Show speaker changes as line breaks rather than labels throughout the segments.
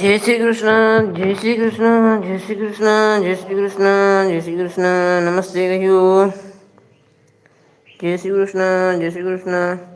જય શ્રી કૃષ્ણ, જય શ્રી કૃષ્ણ, જય શ્રી કૃષ્ણ, જય શ્રી કૃષ્ણ, જય શ્રી કૃષ્ણ. નમસ્તે કહ્યું. જય શ્રી કૃષ્ણ, જય શ્રી કૃષ્ણ.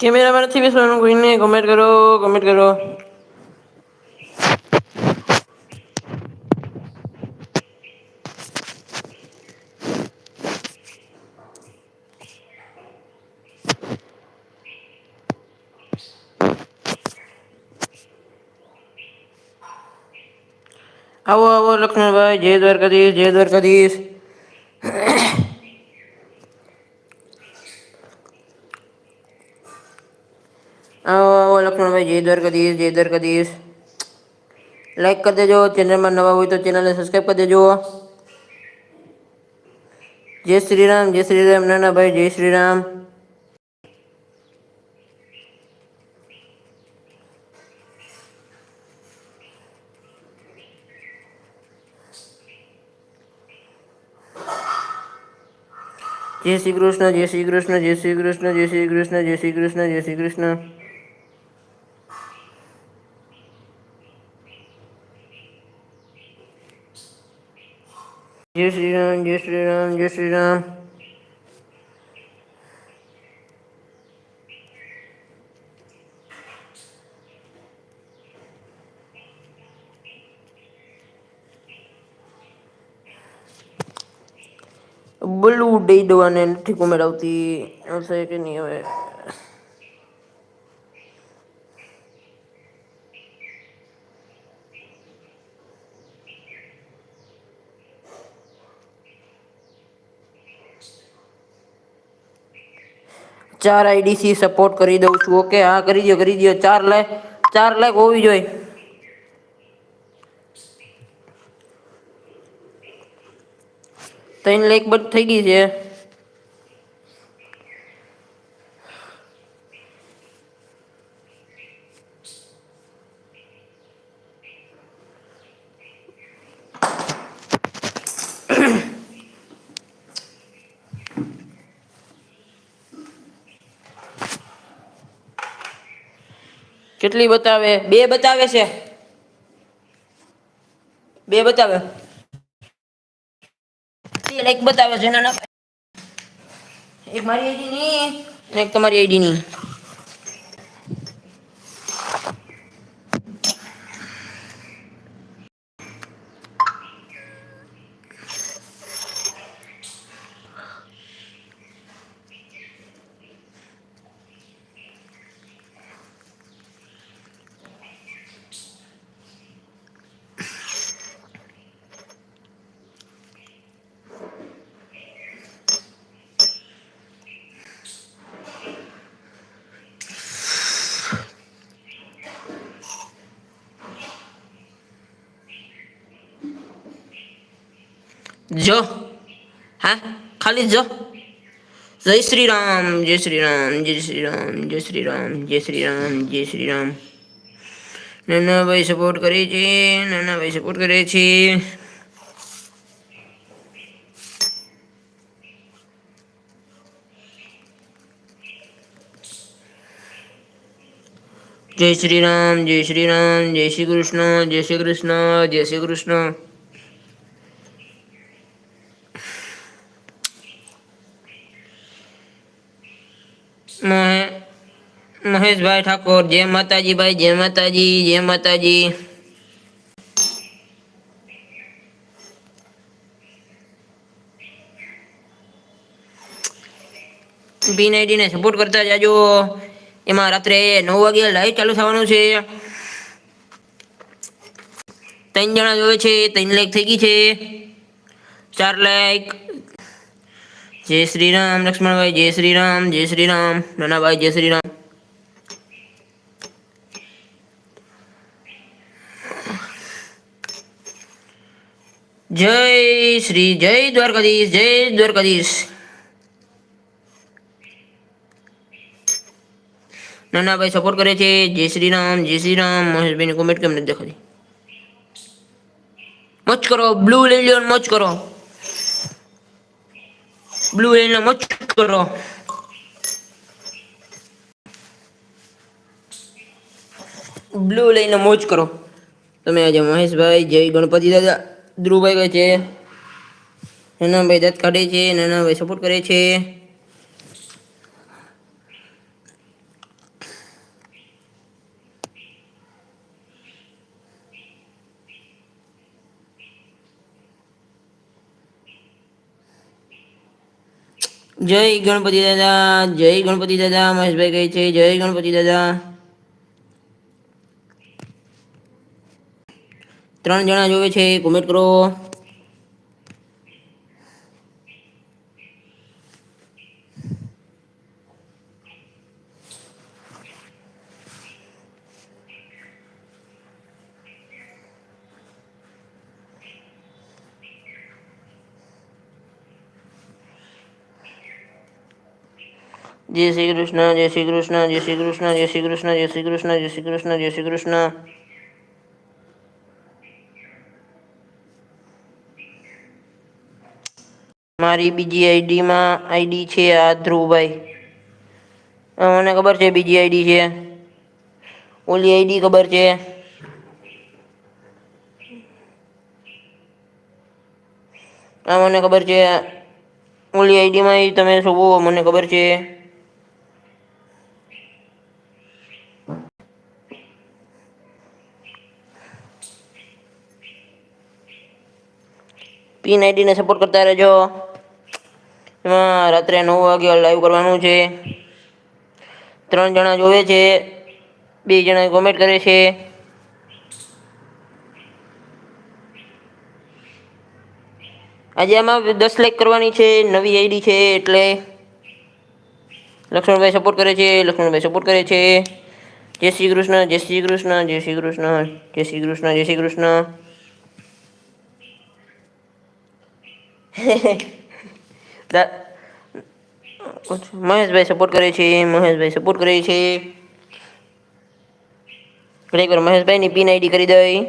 કેમેરામાં નથી બેસવાનું કોઈને કમેન્ટ કરો કમેન્ટ કરો આવો આવો લક્ષ્મણભાઈ જય દ્વારકાધીશ જય દ્વારકાધીશ આવો આવો લક્ષ્મણભાઈ જય દ્વારકાધીશ જય દ્વારકાધીશ લાઈક કરી દેજો ચેનલમાં નવા હોય તો ચેનલને સબસ્ક્રાઈબ કરી દેજો જય શ્રી રામ જય શ્રી રામ નાના ભાઈ જય શ્રી રામ જય શ્રી કૃષ્ણ જય શ્રી કૃષ્ણ જય શ્રી કૃષ્ણ જય શ્રી કૃષ્ણ જય શ્રી કૃષ્ણ જય શ્રી કૃષ્ણ જય શ્રી રામ જય શ્રી રામ જય શ્રી રામ બોલવું દઈ દેવાને નથી કોમેન્ટ આવતી આવશે કે નહીં હવે ચાર આઈડીસી સપોર્ટ કરી દઉં છું. ઓકે હા, કરી દો કરી દો ચાર લાઈક ચાર લાખ હોવી જોઈએ. ત્રણ લાઈક બધ થઈ ગઈ છે. કેટલી બતાવે? બે બતાવે છે. બે બતાવે. તે લાઈક બતાવે છે, નાના એક મારી આઈડી ની એક તમારી આઈડી ની જો હા ખાલી જો. જય શ્રી રામ જય શ્રી રામ જય શ્રી રામ જય શ્રી રામ જય શ્રી રામ જય શ્રી રામ નાનાભાઈ સપોર્ટ કરે છે, નાનાભાઈ સપોર્ટ કરે છે. જય શ્રી રામ જય શ્રી રામ જય શ્રી કૃષ્ણ, જય શ્રી કૃષ્ણ, જય શ્રી કૃષ્ણ. મહેશભાઈ ઠાકોર, જય માતાજી ભાઈ જય માતાજી જય માતાજી. બી નાઇડીને સપોર્ટ કરતા જાજો. એમાં રાત્રે નવ વાગે લાઈવ ચાલુ થવાનું છે. ત્રણ જણા જોવે છે, ત્રણ લાઈક થઈ ગઈ છે. ચાર લાઈક जय श्री राम लक्ष्मण भाई, जय श्री राम जय श्री राम नाना भाई, जय श्री राम जय श्री, जय द्वारकाधीश जय द्वारकाधीश। नाना भाई सपोर्ट करे थे, जय श्री राम जय श्री राम महेश भाई ने कॉमेंट के मच करो ब्लू ले लियो मच करो। બ્લુ લઈને મોજ કરો બ્લુ લઈને મોજ કરો તમે આજે મહેશભાઈ જય ગણપતિ દાદા ધ્રુવભાઈ કહે છે નાનાભાઈ દત્ત કાઢે છે નાનાભાઈ સપોર્ટ કરે છે. જય ગણપતિ દાદા, જય ગણપતિ દાદા, મહેશભાઈ કહે છે, જય ગણપતિ દાદા. ત્રણ જણા જોવે છે, કોમેન્ટ કરો. જય શ્રી કૃષ્ણ, જય શ્રી કૃષ્ણ, જય શ્રી કૃષ્ણ, જય શ્રી કૃષ્ણ, જય શ્રી કૃષ્ણ, જય શ્રી કૃષ્ણ, જય શ્રી કૃષ્ણ. મારી બીજી આઈડીમાં આઈડી છે આ ધ્રુવભાઈ. મને ખબર છે બીજી આઈડી છે. ઓલી આઈડી ખબર છે. આ મને ખબર છે. ઓલી આઈડીમાં તમે છો મને ખબર છે. પીન આઈડીને સપોર્ટ કરતા રહેજો. એમાં રાત્રે નવ વાગે લાઈવ કરવાનું છે. ત્રણ જણા જોવે છે. બે જણા કોમેન્ટ કરે છે. આજે આમાં દસ લાઈક કરવાની છે. નવી આઈડી છે એટલે લક્ષ્મણભાઈ સપોર્ટ કરે છે. લક્ષ્મણભાઈ સપોર્ટ કરે છે. જય શ્રી કૃષ્ણ, જય શ્રી કૃષ્ણ, જય શ્રી કૃષ્ણ, જય શ્રી કૃષ્ણ, જય શ્રી કૃષ્ણ. મહેશભાઈ સપોર્ટ કરે છે, મહેશભાઈ સપોર્ટ કરે છે. ઘડીક વાર મહેશભાઈની પિન આઈડી કરી દઈ.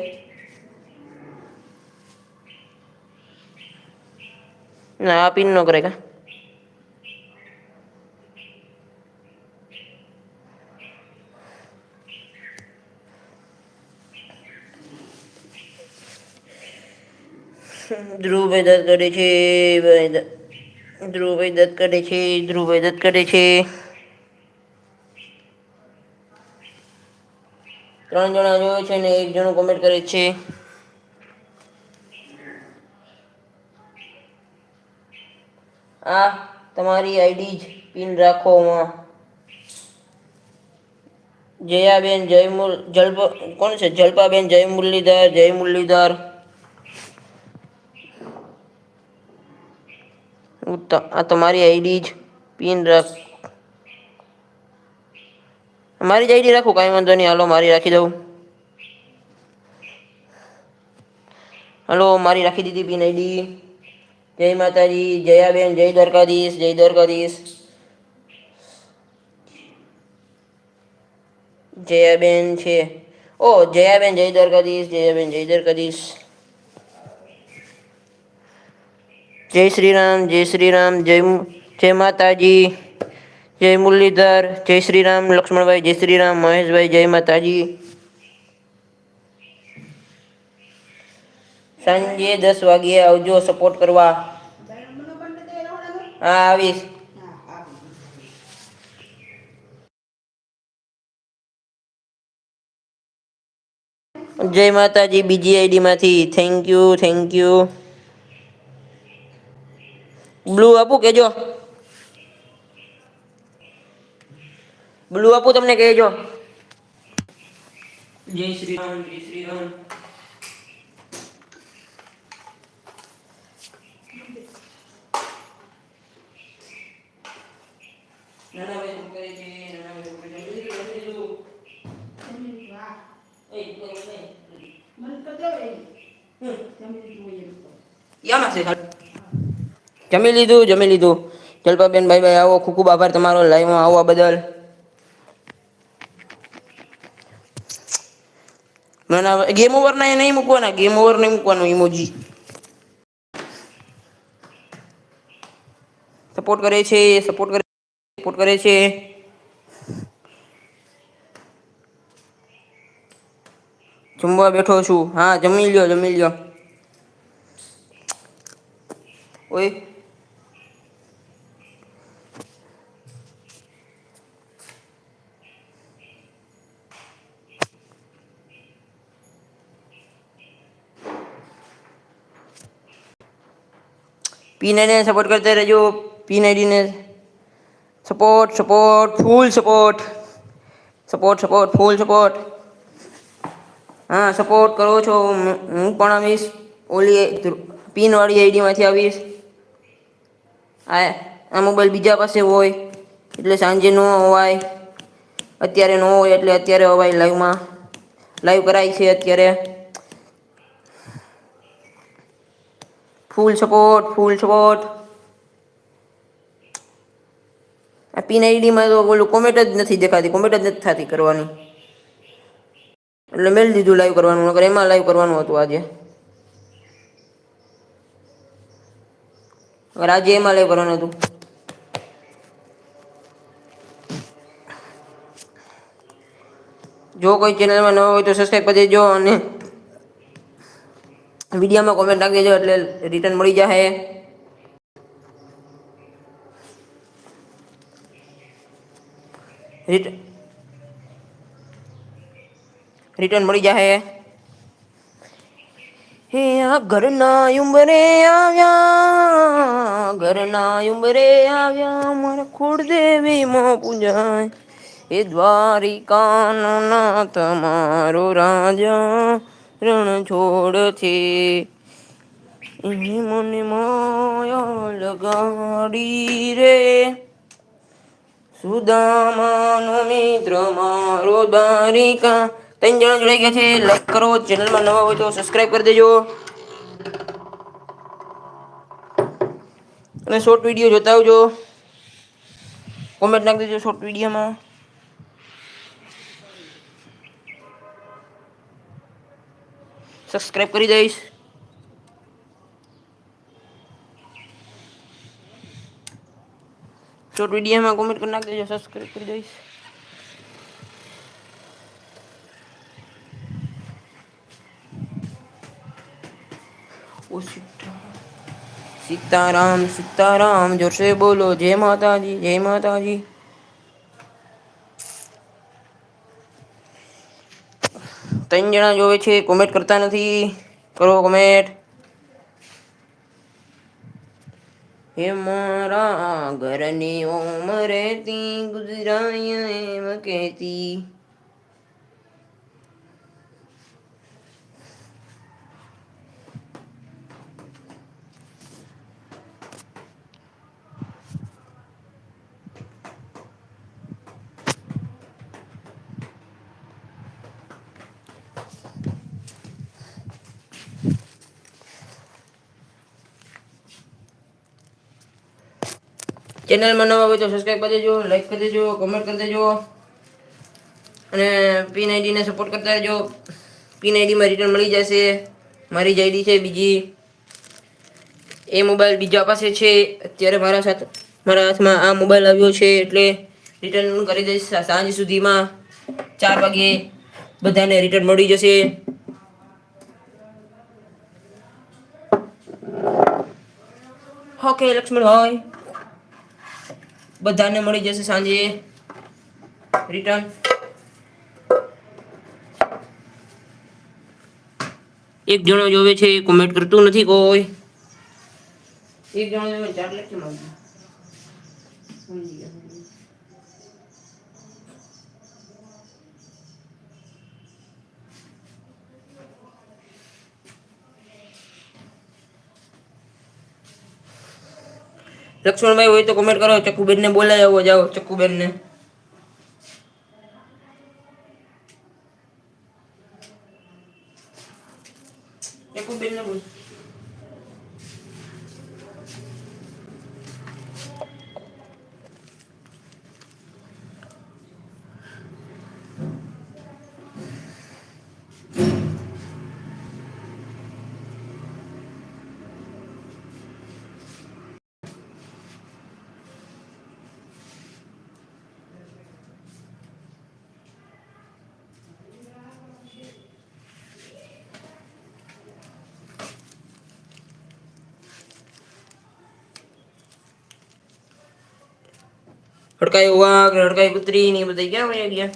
ના, આ પિન નો કરે કા? ધ્રુવભાઈ દત્ત કરે છે, ભાઈ ધ્રુવભાઈ દત્ત કરે છે, ધ્રુવભાઈ દત્ત કરે છે. ત્રણ જણા જોયો છે ને એક જણો કોમેન્ટ કરે છે. આ તમારી આઈડી જ પિન રાખોમાં જયાબેન જય મુલ જલ્પ કોણ છે? જલ્પાબેન જય મુરલીધર જય મુરલીધર ઉત્તમ આ તમારી આઈડી જ પિન રાખ, મારી જ આઈડી રાખું, કાંઈ વાંધો નહીં. હાલો, મારી રાખી દઉં. હલો, મારી રાખી દીધી પિન આઈડી. જય માતાજી, જયાબેન, જય દ્વારકાધીશ જય દ્વારકાધીશ. જયાબેન છે. ઓ, જયાબેન, જય દ્વારકાધીશ, જયાબેન, જય દ્વારકાધીશ. જય શ્રી રામ જય શ્રી રામ જય જય માતાજી, જય મુરલીધર, જય શ્રી રામ લક્ષ્મણભાઈ, જય શ્રી રામ મહેશભાઈ, જય માતાજી. સાંજે દસ વાગ્યે આવજો સપોર્ટ કરવા. હા, આવીશ. જય માતાજી, બીજી આઈડી માંથી. Thank you thank you blue આપું કેજો બ્લુ આપું તમને કહેજો જય શ્રી રામ જય શ્રી રામ નાના ભાઈ શું કરે છે નાના ભાઈ શું કરે છે જલ્દી જલ્દી જલ્દી. એ, એ, એ.
મને તો દે એ. જમી લીધું હોય એમ તો.
યામાં છે જમી લીધું જમી લીધું. જલપાબેન ભાઈ ભાઈ આવો ખૂબ ખૂબ આભાર તમારો. લાઈવમાં આવવા બદલ. ગેમ ઓવર ના નહીં મૂકવાના ગેમ ઓવર નહીં મૂકવાનું ઇમોજી સપોર્ટ કરે છે સપોર્ટ કરે સપોર્ટ કરે છે. જમવા બેઠો છું. હા, જમી લ્યો જમી લ્યો. ઓય. પી નાઈને સપોર્ટ કરતા રહેજો. P નાઈડીને support support full support support support full support હા સપોર્ટ કરો છો. હું પણ આવીશ. ઓલી પિનવાળી આઈડીમાંથી આવીશ. આ આ મોબાઈલ બીજા પાસે હોય, એટલે સાંજે ન અવાય. અત્યારે ન હોય, એટલે અત્યારે અવાય લાઈવમાં લાઈવ કરાય છે અત્યારે. Full support full support. આ પિન આઈડીમાં તો ઓલું કોમેન્ટ જ નથી દેખાતી, કોમેન્ટ જ નથી થતી કરવાની. એટલે મેળ દીધું લાઈવ કરવાનું, નકર એમાં લાઈવ કરવાનું હતું આજે. આજે એમાં લાઈવ કરવાનું હતું. જો કોઈ ચેનલમાં ન હોય તો સબસ્ક્રાઈબ કરી દેજો અને વિડીયોમાં કોમેન્ટ નાખી દેજો એટલે રિટર્ન મળી જશે રિટર્ન મળી જશે હે આ ઘરના ઉંબરે આવ્યા, ઘરના ઉંબરે આવ્યા, મારા કુળદેવી માં પૂજાય. એ દ્વારિકાનો ના તમારો રાજા. રણ છોડ છે મને માયા લગાડી રે. સુદામાનો મિત્ર, મારો દ્વારિકા. ત્રણ જણા જોડાઈ ગયા છે. લાઈક કરો ચેનલમાં નવા હોય તો સબસ્ક્રાઈબ કરી દેજો. અને શોર્ટ વીડિયો જોતા આવજો. કોમેન્ટ નાખી દેજો શોર્ટ વિડીયોમાં સબસ્ક્રાઇબ કરી દઈશ શોર્ટ વિડીયોમાં કોમેન્ટ કરી નાખી દેજો સબસ્ક્રાઇબ કરી દઈશ ઓ સીતા- સીતારામ સીતારામ જોરસે બોલો જય માતાજી જય માતાજી ત્રણ જણા જોવે છે કોમેન્ટ કરતા નથી. કરો કોમેન્ટ હે મારા ઘરની ઓમ રહેતી ગુજરાય એમ કહેતી. ચેનલમાં નવા હોય તો સબસ્ક્રાઈબ કરી દેજો લાઈક કરી દેજો કમેન્ટ કરી દેજો. અને પિન આઈડીને સપોર્ટ કરતા રહેજો. પિન આઈડીમાં રિટર્ન મળી જશે. મારી જ આઈડી છે બીજી. એ મોબાઈલ બીજા પાસે છે. અત્યારે મારા સાથે મારા હાથમાં આ મોબાઈલ આવ્યો છે એટલે રિટર્ન કરી દઈશ સાંજ સુધીમાં ચાર વાગે બધાને રિટર્ન મળી જશે. ઓકે લક્ષ્મણભાઈ બધાને મળી જશે સાંજે. રિટર્ન એક જણો જોવે છે કોમેન્ટ કરતું નથી કોઈ. એક જણો જોવે ચાર લખી માંગ્યું સમજી ગયા લક્ષ્મણભાઈ હોય તો કોમેન્ટ કરો ચક્કુબેનને બોલાય આવો જાઓ ચક્કુબેન ને ચક્કુબેન ને બોલ હડકાયો વાઘ હડકાઈ કૂતરી ને બધા ક્યાં વયા ગયા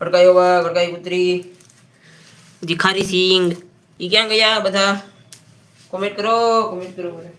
હડકાયો વાઘ હડકાઈ કૂતરી. ભિખારી સિંગ એ ક્યાં ગયા બધા? કોમેન્ટ કરો કોમેન્ટ કરો બધા.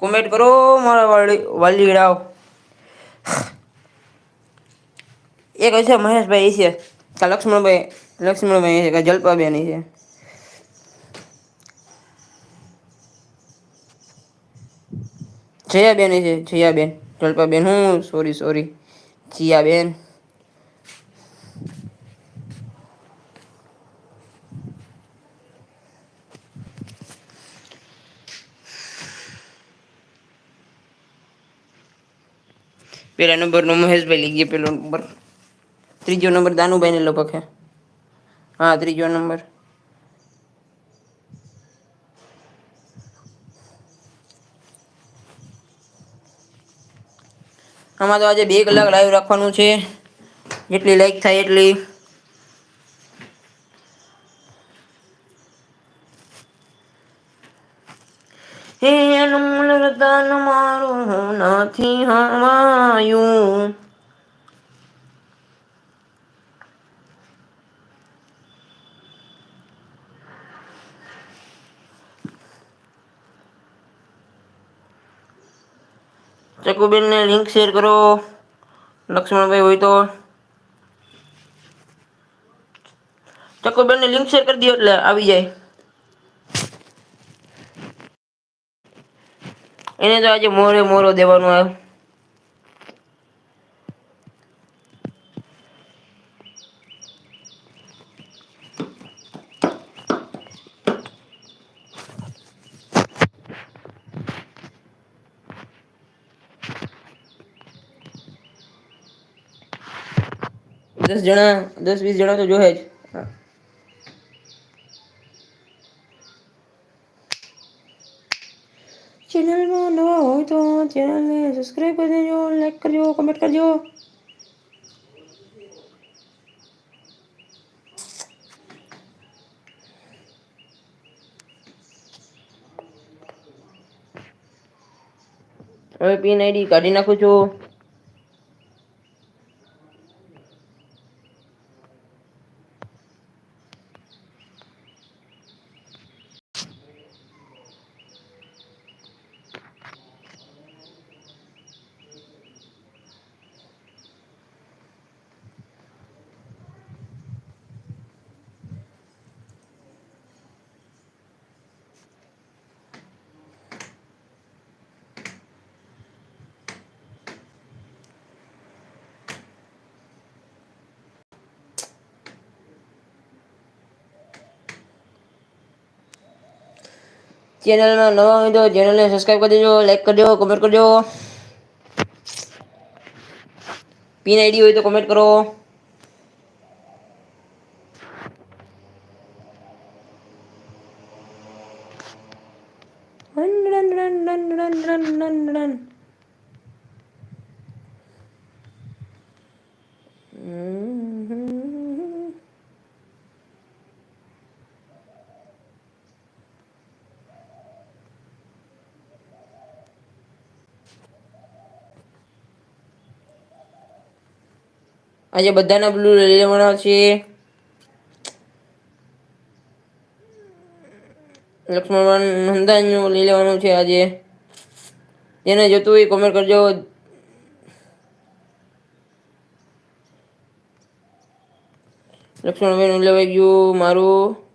કોમેન્ટ કરો, મારા વાલી વાલીડાઓ એક છે મહેશભાઈ છે. કે લક્ષ્મણભાઈ લક્ષ્મણભાઈ છે કે જલપાબેન છે. જયાબેન છે, જયાબેન. જલપાબેન, હું સોરી સોરી જીયાબેન. પેલા નંબરનો મહેશભાઈ લઈ ગયા, પેલો નંબર. ત્રીજો નંબર દાનુભાઈને લપક હે હા, ત્રીજો નંબર. આમાં તો આજે બે કલાક લાઈવ રાખવાનું છે. જેટલી લાઈક થાય એટલી હે અનમોલ રતન મારું હું નથી હમાયું ચકુબેનને લિંક શેર કરો. લક્ષ્મણભાઈ હોય તો. ચકુબેનને લિંક શેર કરી દો એટલે આવી જાય. એને તો આજે મોરે મોરો દેવાનો આવ્યો. દસ જણા, દસ વીસ જણા તો જોહે જ. ચેનલમાં નવા હોય તો ચેનલને સબસ્ક્રાઈબ કરી દેજો લાઈક કરજો કમેન્ટ કરજો. હવે પીન આઈડી કાઢી નાખું છું. ચેનલમાં નવા હોય ચેનલને સબસ્ક્રાઈબ કરી દેજો લાઈક કરજો કોમેન્ટ કરજો પિન આઈડી હોય તો કોમેન્ટ કરો. આજે બધાના બ્લુ લઈ લેવાના છે. લક્ષ્મણ નંદાનું લઈ લેવાનું છે આજે. જેને જોતું હોય કોમેન્ટ કરજો. લક્ષ્મણભાઈ લેવાઈ ગયું, મારું.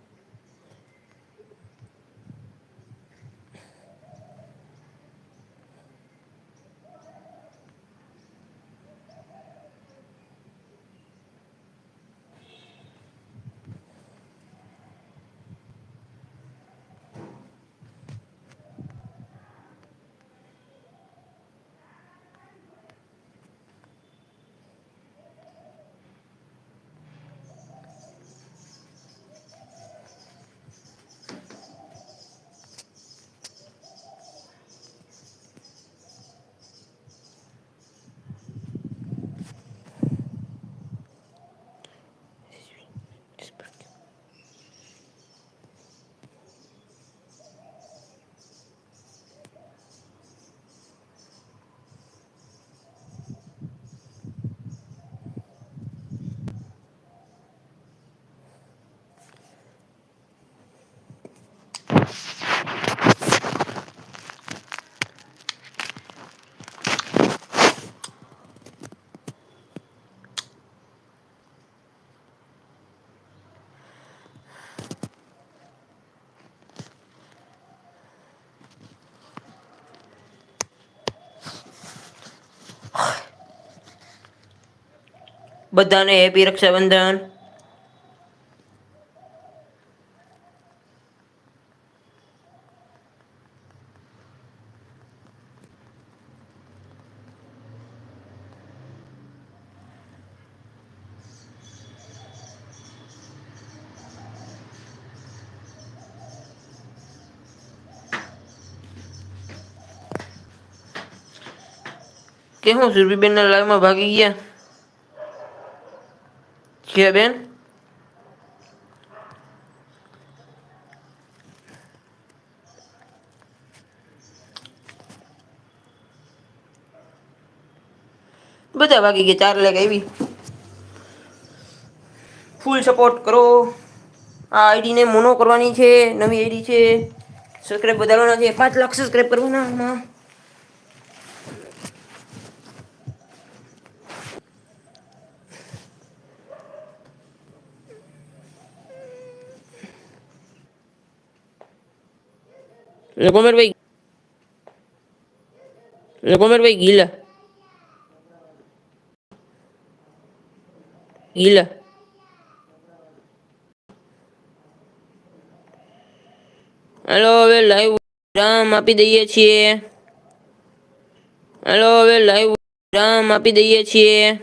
બધાને હેપી રક્ષાબંધન. કે હું સુરભીબેનના લાઈવમાં ભાગી ગયા? કે બેન બધા વાગી ગયા ચાર લેગ આવી ફૂલ સપોર્ટ કરો. આ આઈડીને મોનો કરવાની છે, નવી આઈડી છે. સબસ્ક્રાઈબ વધારવાના છે. પાંચ લાખ સબસ્ક્રાઈબ કરવાના. આમાં કોમેરભાઈ કોમેરભાઈ ગીલા. ગીલા. હેલો, હવે લાઈવ રામ આપી દઈએ છીએ. હેલો, હવે લાઈવ રામ આપી દઈએ છીએ.